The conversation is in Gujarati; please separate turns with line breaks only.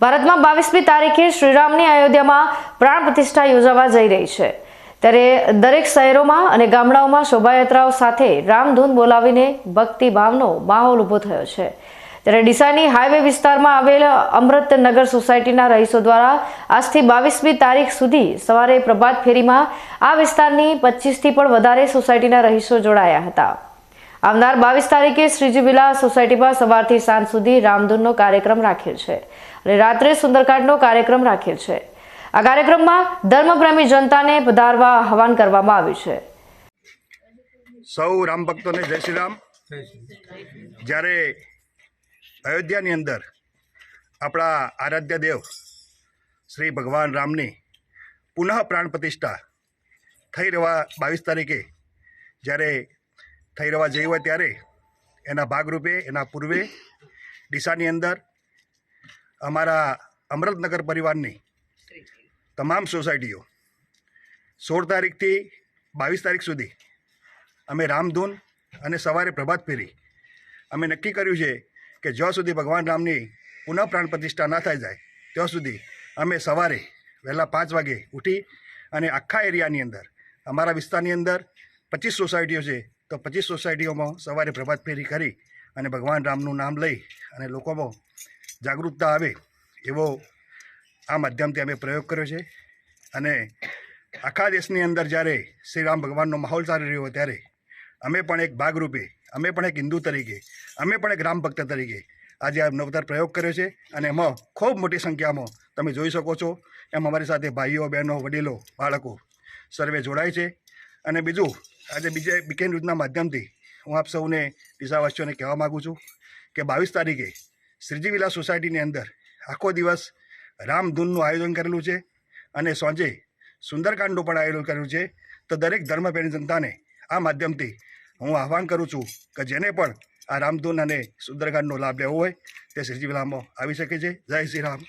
ભારતમાં બાવીસમી તારીખે શ્રીરામની અયોધ્યામાં પ્રાણ પ્રતિષ્ઠા યોજાવા જઈ રહી છે. ત્યારે દરેક શહેરોમાં અને ગામડાઓમાં શોભાયાત્રાઓ સાથે રામધૂન બોલાવીને ભક્તિ ભાવનો માહોલ ઊભો થયો છે. ત્યારે ડીસાની હાઈવે વિસ્તારમાં આવેલ અમૃતનગર સોસાયટીના રહીશો દ્વારા આજથી બાવીસમી તારીખ સુધી સવારે પ્રભાત ફેરીમાં આ વિસ્તારની પચીસથી પણ વધારે સોસાયટીના રહીશો જોડાયા હતા. આવનાર બાવીસ તારીખે શ્રીજી વિલા સોસાયટીમાં સવારથી સાંજ સુધી રામધૂનનો કાર્યક્રમ રાખેલ છે અને રાત્રે સુંદરકાંડનો કાર્યક્રમ રાખેલ છે. આ કાર્યક્રમમાં ધર્મપ્રેમી જનતાને પધારવા આહવાન કરવામાં આવ્યું છે.
સૌ રામ ભક્તોને જય શ્રી રામ. જ્યારે અયોધ્યાની અંદર આપણા આરાધ્ય દેવ શ્રી ભગવાન રામની પુનઃ પ્રાણ પ્રતિષ્ઠા થઈ રહેવા બાવીસ તારીખે જ્યારે થઈ રહેવા જઈ હોય ત્યારે એના ભાગરૂપે, એના પૂર્વે ડીસાની અંદર અમારા અમૃતનગર પરિવારની તમામ સોસાયટીઓ સોળ તારીખથી બાવીસ તારીખ સુધી અમે રામધૂન અને સવારે પ્રભાત ફેરી અમે નક્કી કર્યું છે કે જ્યાં સુધી ભગવાન રામની પુનઃ પ્રાણ પ્રતિષ્ઠા ના થઈ જાય, ત્યાં સુધી અમે સવારે વહેલા પાંચ વાગે ઉઠી અને આખા એરિયાની અંદર, અમારા વિસ્તારની અંદર પચીસ સોસાયટીઓ છે તો પચીસ સોસાયટીઓમાં સવારે પ્રભાત ફેરી કરી અને ભગવાન રામનું નામ લઈ અને લોકોમાં જાગૃતતા આવે એવો આ માધ્યમથી અમે પ્રયોગ કર્યો છે. અને આખા દેશની અંદર જ્યારે શ્રી રામ ભગવાનનો માહોલ ચાલી રહ્યો ત્યારે અમે પણ એક ભાગરૂપે, અમે પણ એક હિન્દુ તરીકે, અમે પણ એક રામ ભક્ત તરીકે આજે આ નવતર પ્રયોગ કર્યો છે. અને એમાં ખૂબ મોટી સંખ્યામાં તમે જોઈ શકો છો, એમ અમારી સાથે ભાઈઓ, બહેનો, વડીલો, બાળકો સર્વે જોડાય છે. અને બીજું આજે બીજે બીકે ન્યૂઝના માધ્યમથી હું આપ સૌને દિશાવાસીઓને કહેવા માગું છું કે બાવીસ તારીખે શ્રીજી વિલા સોસાયટીની અંદર આખો દિવસ રામધૂનનું આયોજન કરેલું છે અને સાંજે સુંદરકાંડનું પણ આયોજન કર્યું છે. તો દરેક ધર્મપ્રેમી જનતાને આ માધ્યમથી હું આહવાન કરું છું કે જેને પણ આ રામધૂન અને સુંદરકાંડનો લાભ લેવો હોય તે શ્રીજી વિલામાં આવી શકે છે. જય શ્રી રામ.